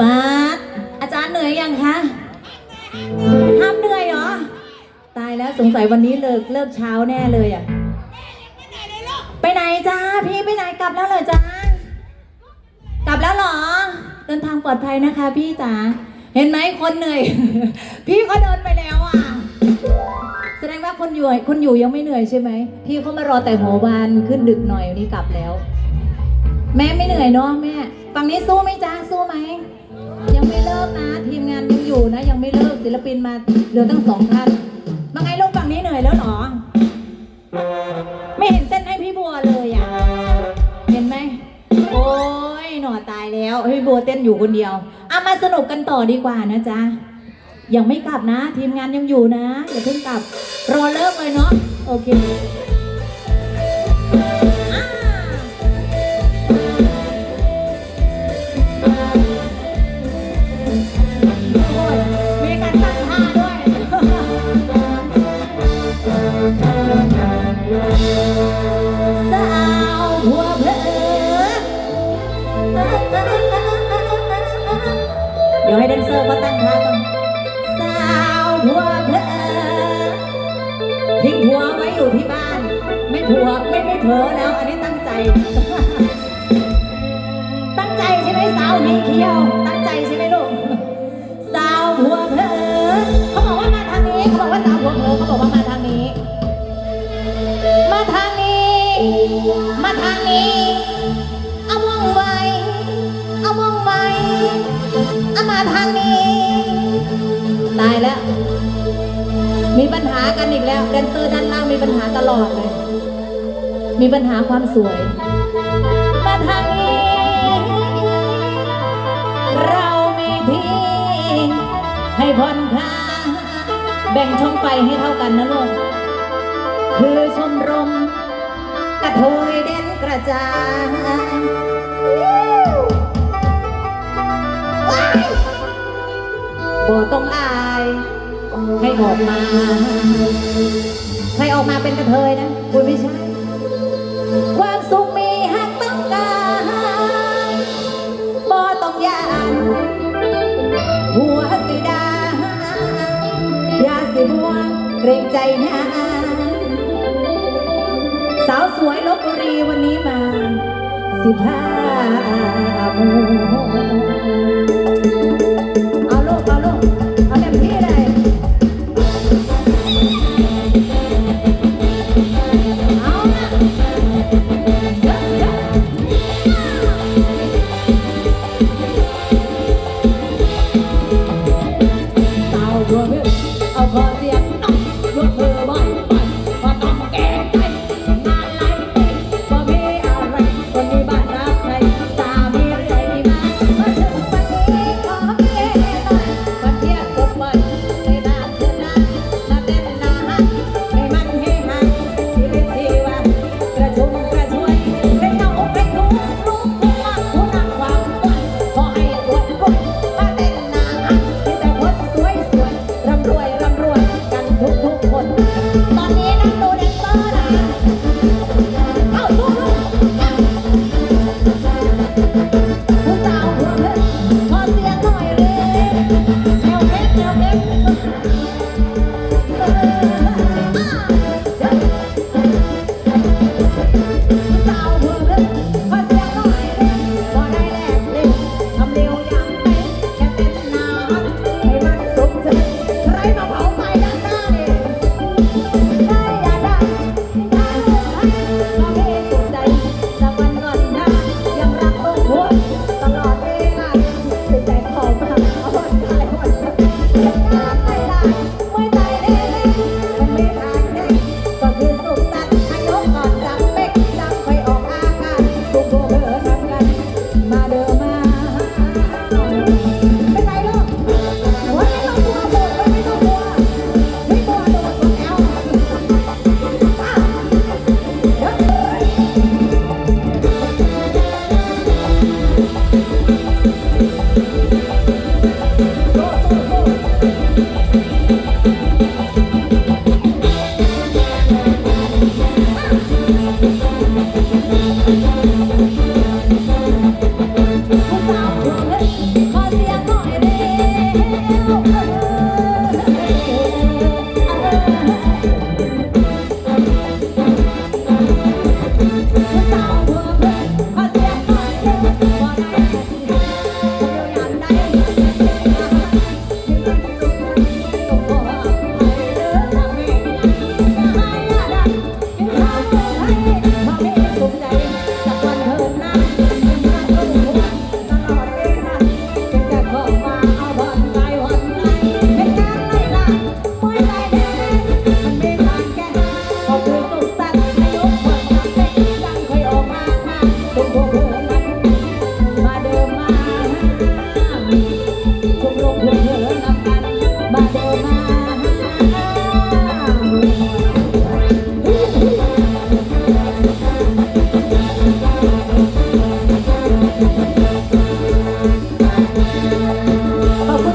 ปาดอาจารย์เหนื่อยยังคะห้ามเหนื่อยเหรอ ตายแล้วสงสัยวันนี้เลิกเลิกเช้าแน่เลยอะ ไปไหนจ้าพี่ไปไหนกลับแล้วเหรอจ้ากลับแล้วเหรอ เดินทางปลอดภัยนะคะ พี่จ๋า เห็นไหมคนเหนื่อย พี่เขาเดินไปแล้วอะ แสดงว่าคนอยู่คนอยู่ยังไม่เหนื่อยใช่ไหม พี่เขามารอแต่หัววันขึ้นดึกหน่อยวันนี้กลับแล้ว แม่ไม่เหนื่อยเนาะแม่ ฝั่งนี้สู้ไหมจ้าสู้ไหม ยังไม่เลิกนะทีมงานยังอยู่นะ ยังไม่เลิกศิลปินมาเหลือตั้งสองท่านมาไงลูกฝั่งนี้เหนื่อยแล้วหรอ ไม่เห็นเต้นให้พี่บัวเลยอะ เห็นไหมโอ้ยหน่อตายแล้วพี่บัวเต้นอยู่คนเดียวเอามาสนุกกันต่อดีกว่านะจ๊ะยังไม่กลับนะ ทีมงานยังอยู่นะอย่าเพิ่งกลับ รอเลิกเลยเนาะโอเค ดี๋ยวให้แดนเซอร์เขาตั้งท่าก่อนสาวหัวเพลทิ้งผัวไว้อยู่ที่บ้าน ไม่ผัวไม่ไม่เผลอแล้ว อันนี้ตั้งใจ ตั้งใจใช่ไหมสาวมีเขี้ยว ตั้งใจใช่ไหมลูกสาวหัวเพลเขาบอกว่ามาทางนี้เขาบอกว่าสาวหัวเพลเขาบอกว่ามาทางนี้ มาทางนี้ มาทางนี้ อามาทางนี้ ตายแล้ว มีปัญหากันอีกแล้วแดนเซอร์ด้านล่างมีปัญหาตลอดเลย มีปัญหาความสวย มาทางนี้ เรามีที่ให้ผ่อนคลายแบ่งช่องไฟให้เท่ากันนะลูก คือชมรมกระเทยเด่นกระจาย บต้องอาย ให้ออกมา ให้ออกมาเป็นกระเทยนะคุณไม่ใช่ความสุขมีหากต้องการบ่ต้องยานหัวสิดายาสิบัวเกรงใจนะสาวสวยลบบุรีวันนี้มา สิบห้าโมง